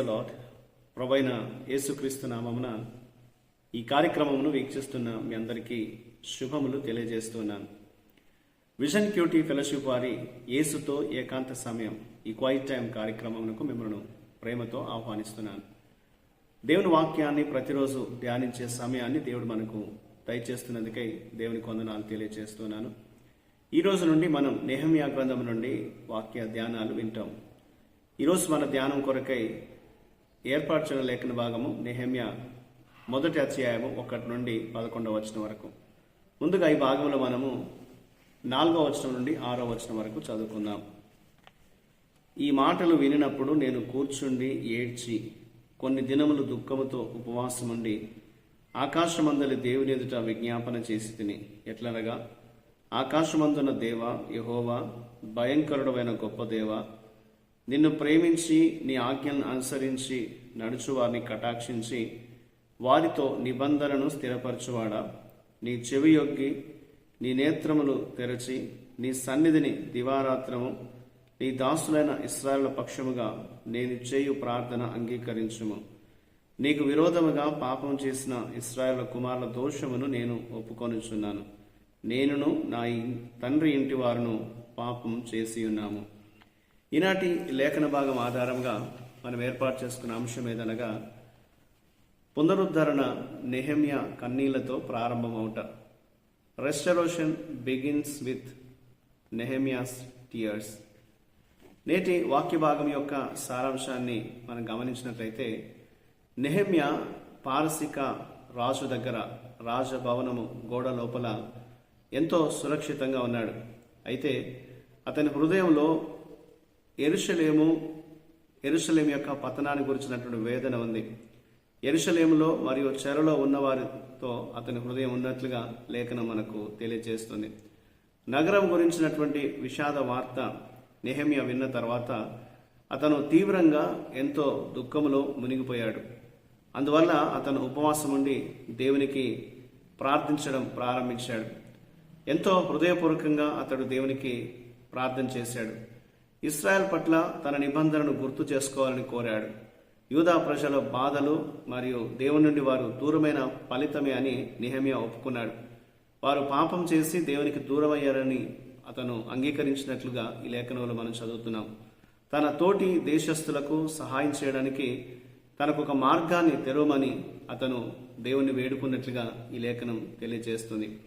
The lord ప్రవైన యేసుక్రీస్తు నామమున ఈ కార్యక్రమమును వీక్షిస్తున్న మీ అందరికీ శుభములు తెలియజేస్తున్నాను. విజన్ క్యూటీ ఫెలోషిప్ వారి యేసుతో ఏకాంత సమయం ఈ క్వైట్ టైం కార్యక్రమమునకు మిమ్మల్ని ప్రేమతో ఆహ్వానిస్తున్నాను. దేవుని వాక్యాన్ని ప్రతిరోజు ధ్యానించే సమయాన్ని దేవుడు మనకు దయచేస్తున్నందుకై దేవుని కొందనాలు తెలియజేస్తున్నాను. ఈ రోజు నుండి మనం నెహమ్యా గ్రంథం నుండి వాక్య ధ్యానాలు వింటాం. ఈరోజు మన ధ్యానం కొరకై ఏర్పాటు లేఖన భాగము నెహమ్య మొదటి అధ్యాయము ఒకటి నుండి పదకొండవ వచనం వరకు. ముందుగా ఈ భాగంలో మనము నాలుగవ వచనం నుండి ఆరో వచనం వరకు చదువుకుందాం. ఈ మాటలు వినినప్పుడు నేను కూర్చుండి ఏడ్చి కొన్ని దినములు దుఃఖముతో ఉపవాసముండి ఆకాశమందలి దేవుని ఎదుట విజ్ఞాపన చేసి తిని. ఎట్లనగా ఆకాశమందున దేవ యహోవా భయంకరుడమైన గొప్ప దేవ నిన్ను ప్రేమించి నీ ఆజ్ఞను అనుసరించి నడుచు వారిని కటాక్షించి వారితో నిబంధనను స్థిరపరచువాడా? నీ చెవి యొగ్గి నీ నేత్రములు తెరచి నీ సన్నిధిని దివారాత్రము నీ దాసులైన ఇస్రాయల పక్షముగా నేను చేయు ప్రార్థన అంగీకరించుము. నీకు విరోధముగా పాపం చేసిన ఇస్రాయల కుమారుల దోషమును నేను ఒప్పుకొనుచున్నాను. నేనును నా తండ్రి ఇంటి వారును పాపం చేసి ఉన్నాము ఈనాటి లేఖన భాగం ఆధారంగా మనం ఏర్పాటు చేసుకున్న అంశం ఏదనగా పునరుద్ధరణ నెహమ్య కన్నీళ్ళతో ప్రారంభమవుట. Restoration begins with Nehemiah's tears నేటి వాక్య భాగం యొక్క సారాంశాన్ని మనం గమనించినట్లయితే నెహమ్య పారసిక రాజు దగ్గర రాజభవనము గోడ లోపల ఎంతో సురక్షితంగా ఉన్నాడు. అయితే అతని హృదయంలో ఎరుషలేము ఎరుషలేం యొక్క పతనాన్ని గురించినటువంటి వేదన ఉంది. ఎరుషలేములో మరియు చెరలో ఉన్నవారితో అతని హృదయం ఉన్నట్లుగా లేఖనం మనకు తెలియజేస్తుంది. నగరం గురించినటువంటి విషాద వార్త నెహమ్య విన్న తర్వాత అతను తీవ్రంగా ఎంతో దుఃఖములో మునిగిపోయాడు. అందువల్ల అతను ఉపవాసం ఉండి దేవునికి ప్రార్థించడం ప్రారంభించాడు. ఎంతో హృదయపూర్వకంగా అతడు దేవునికి ప్రార్థన చేశాడు. ఇస్రాయల్ పట్ల తన నిబంధనను గుర్తు చేసుకోవాలని కోరాడు. యూదా ప్రజల బాధలు మరియు దేవుని నుండి వారు దూరమైన ఫలితమే అని నిహమియా ఒప్పుకున్నాడు. వారు పాపం చేసి దేవునికి దూరమయ్యారని అతను అంగీకరించినట్లుగా ఈ లేఖనంలో మనం చదువుతున్నాం. తన తోటి దేశస్థులకు సహాయం చేయడానికి తనకు ఒక మార్గాన్ని తెరవమని అతను దేవుణ్ణి వేడుకున్నట్లుగా ఈ లేఖనం తెలియజేస్తుంది.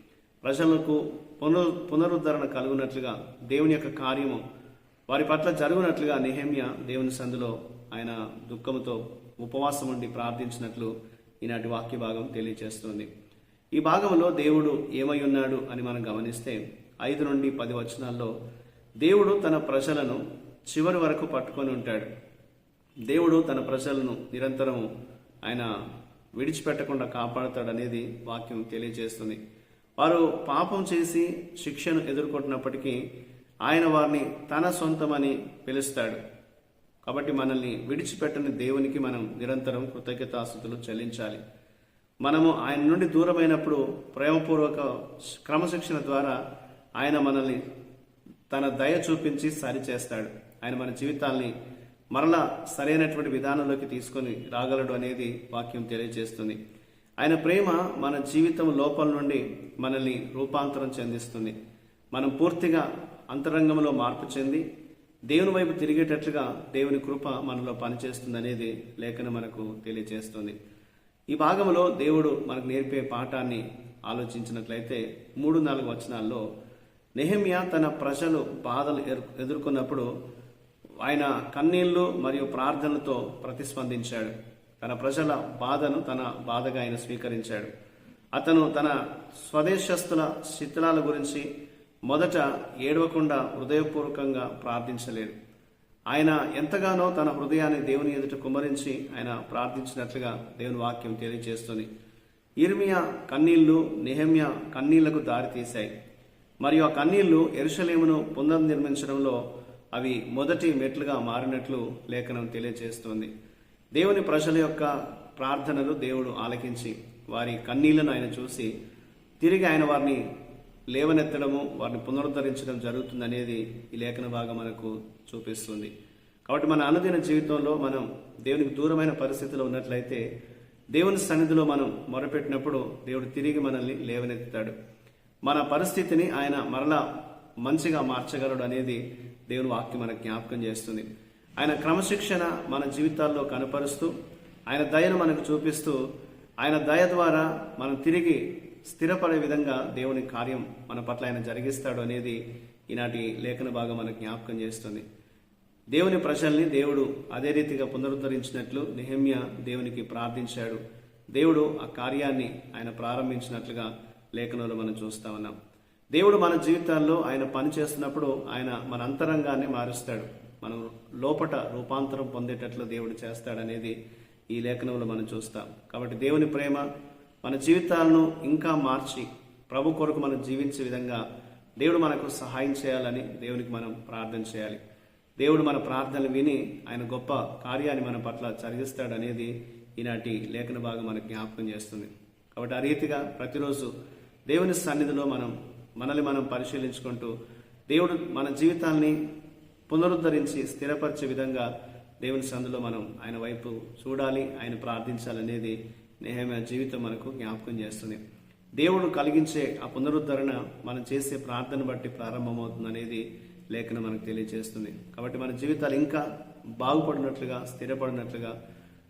ప్రజలకు పునరు పునరుద్ధరణ కలుగునట్లుగా దేవుని యొక్క కార్యము వారి పట్ల జరుగునట్లుగా నిహేమ్య దేవుని సందులో ఆయన దుఃఖంతో ఉపవాసం ఉండి ప్రార్థించినట్లు ఈనాటి వాక్య భాగం తెలియజేస్తుంది ఈ భాగంలో దేవుడు ఏమై ఉన్నాడు అని మనం గమనిస్తే ఐదు నుండి పది వచనాల్లో దేవుడు తన ప్రజలను చివరి వరకు పట్టుకొని ఉంటాడు. దేవుడు తన ప్రజలను నిరంతరం ఆయన విడిచిపెట్టకుండా కాపాడుతాడనేది వాక్యం తెలియజేస్తుంది వారు పాపం చేసి శిక్షను ఎదుర్కొంటున్నప్పటికీ ఆయన వారిని తన సొంతమని పిలుస్తాడు. కాబట్టి మనల్ని విడిచిపెట్టని దేవునికి మనం నిరంతరం కృతజ్ఞతాస్థుతులు చెల్లించాలి. మనము ఆయన నుండి దూరమైనప్పుడు ప్రేమపూర్వక క్రమశిక్షణ ద్వారా ఆయన మనల్ని తన దయ చూపించి సరిచేస్తాడు. ఆయన మన జీవితాల్ని మరలా సరైనటువంటి విధానంలోకి తీసుకొని రాగలడు అనేది వాక్యం తెలియజేస్తుంది. ఆయన ప్రేమ మన జీవితం లోపల నుండి మనల్ని రూపాంతరం చెందిస్తుంది. మనం పూర్తిగా అంతరంగంలో మార్పు చెంది దేవుని వైపు తిరిగేటట్లుగా దేవుని కృప మనలో పనిచేస్తుంది అనేది లేఖన మనకు తెలియజేస్తుంది ఈ భాగంలో దేవుడు మనకు నేర్పే పాఠాన్ని ఆలోచించినట్లయితే మూడు నాలుగు వచనాల్లో నెహమ్యా తన ప్రజలు బాధలు ఎదుర్కొన్నప్పుడు ఆయన కన్నీళ్ళు మరియు ప్రార్థనలతో ప్రతిస్పందించాడు. తన ప్రజల బాధను తన బాధగా ఆయన స్వీకరించాడు. అతను తన స్వదేశస్తుల శిథిలాల గురించి మొదట ఏడవకుండా హృదయపూర్వకంగా ప్రార్థించలేడు. ఆయన ఎంతగానో తన హృదయాన్ని దేవుని ఎదుట కుమరించి ఆయన ప్రార్థించినట్లుగా దేవుని వాక్యం తెలియజేస్తుంది. ఇర్మియా కన్నీళ్ళు నిహమ్య కన్నీళ్ళకు దారితీశాయి మరియు ఆ కన్నీళ్ళు ఎరుషలేమును పునర్నిర్మించడంలో అవి మొదటి మెట్లుగా మారినట్లు లేఖనం తెలియజేస్తుంది. దేవుని ప్రజల యొక్క ప్రార్థనలు దేవుడు ఆలకించి వారి కన్నీళ్ళను ఆయన చూసి తిరిగి ఆయన వారిని లేవనెత్తడము వారిని పునరుద్ధరించడం జరుగుతుంది అనేది ఈ లేఖన భాగం మనకు చూపిస్తుంది. కాబట్టి మన అనుదిన జీవితంలో మనం దేవునికి దూరమైన పరిస్థితిలో ఉన్నట్లయితే దేవుని సన్నిధిలో మనం మొరపెట్టినప్పుడు దేవుడు తిరిగి మనల్ని లేవనెత్తుతాడు. మన పరిస్థితిని ఆయన మరలా మంచిగా మార్చగలడు అనేది దేవుని వాక్యం మనకు జ్ఞాపకం చేస్తుంది. ఆయన క్రమశిక్షణ మన జీవితాల్లో కనపరుస్తూ ఆయన దయను మనకు చూపిస్తూ ఆయన దయ ద్వారా మనం తిరిగి స్థిరపడే విధంగా దేవుని కార్యం మన పట్ల ఆయన జరిగిస్తాడు అనేది ఈనాటి లేఖన భాగం మనకు జ్ఞాపకం చేస్తుంది. దేవుని ప్రజల్ని దేవుడు అదే రీతిగా పునరుద్ధరించినట్లు నెహమ్య దేవునికి ప్రార్థించాడు. దేవుడు ఆ కార్యాన్ని ఆయన ప్రారంభించినట్లుగా లేఖనంలో మనం చూస్తా ఉన్నాం. దేవుడు మన జీవితాల్లో ఆయన పని చేస్తున్నప్పుడు ఆయన మన అంతరంగాన్ని మారుస్తాడు. మనం లోపట రూపాంతరం పొందేటట్లు దేవుడు చేస్తాడనేది ఈ లేఖనంలో మనం చూస్తాం. కాబట్టి దేవుని ప్రేమ మన జీవితాలను ఇంకా మార్చి ప్రభు కొరకు మనం జీవించే విధంగా దేవుడు మనకు సహాయం చేయాలని దేవునికి మనం ప్రార్థన చేయాలి. దేవుడు మన ప్రార్థనలు విని ఆయన గొప్ప కార్యాన్ని మన పట్ల జరిగిస్తాడనేది ఈనాటి లేఖన భాగం మనకు జ్ఞాపకం చేస్తుంది. కాబట్టి ఆ రీతిగా ప్రతిరోజు దేవుని సన్నిధిలో మనం మనల్ని మనం పరిశీలించుకుంటూ దేవుడు మన జీవితాల్ని పునరుద్ధరించి స్థిరపరిచే విధంగా దేవుని సందులో మనం ఆయన వైపు చూడాలి ఆయన ప్రార్థించాలనేది నేహమైన జీవితం మనకు జ్ఞాపకం చేస్తుంది. దేవుడు కలిగించే ఆ పునరుద్ధరణ మనం చేసే ప్రార్థన బట్టి ప్రారంభమవుతుంది అనేది లేఖన మనకు తెలియజేస్తుంది. కాబట్టి మన జీవితాలు ఇంకా బాగుపడినట్లుగా స్థిరపడినట్లుగా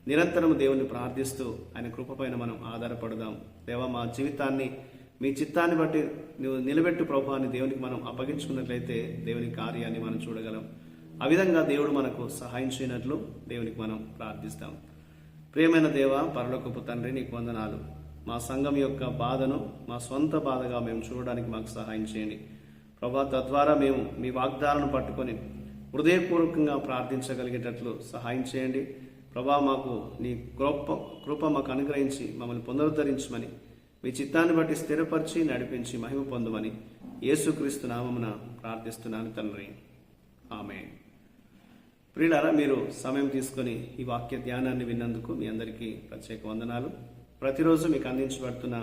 నిరంతరం దేవుని ప్రార్థిస్తూ ఆయన కృపపైన మనం ఆధారపడదాం. దేవా మా జీవితాన్ని మీ చిత్తాన్ని బట్టి నువ్వు నిలబెట్టు ప్రభావాన్ని దేవునికి మనం అప్పగించుకున్నట్లయితే దేవుని కార్యాన్ని మనం చూడగలం. ఆ విధంగా దేవుడు మనకు సహాయం చేయనట్లు దేవునికి మనం ప్రార్థిస్తాం. ప్రియమైన దేవ పరలోకపు తండ్రి నీకు వందనాలు. మా సంఘం యొక్క బాధను మా సొంత బాధగా మేము చూడడానికి మాకు సహాయం చేయండి. ప్రభా తద్వారా మేము మీ వాగ్దానాలను పట్టుకొని హృదయపూర్వకంగా ప్రార్థించగలిగేటట్లు సహాయం చేయండి. ప్రభా మాకు నీ గొప్ప కృప మాకు అనుగ్రహించి మమ్మల్ని పునరుద్ధరించమని మీ చిత్తాన్ని బట్టి స్థిరపరిచి నడిపించి మహిమ పొందమని యేసుక్రీస్తు నామమున ప్రార్థిస్తున్నాను తండ్రి. ఆమె ప్రియులారా మీరు సమయం తీసుకొని ఈ వాక్య ధ్యానాన్ని విన్నందుకు మీ అందరికీ ప్రత్యేక వందనాలు. ప్రతిరోజు మీకు అందించబడుతున్న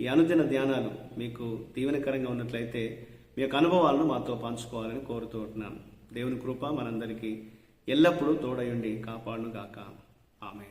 ఈ అనుదిన ధ్యానాలు మీకు దీవెనకరంగా ఉన్నట్లయితే మీ యొక్క అనుభవాలను మాతో పంచుకోవాలని కోరుతూ ఉంటున్నాను. దేవుని కృప మనందరికీ ఎల్లప్పుడూ తోడయుండి కాపాడుగాక ఆమె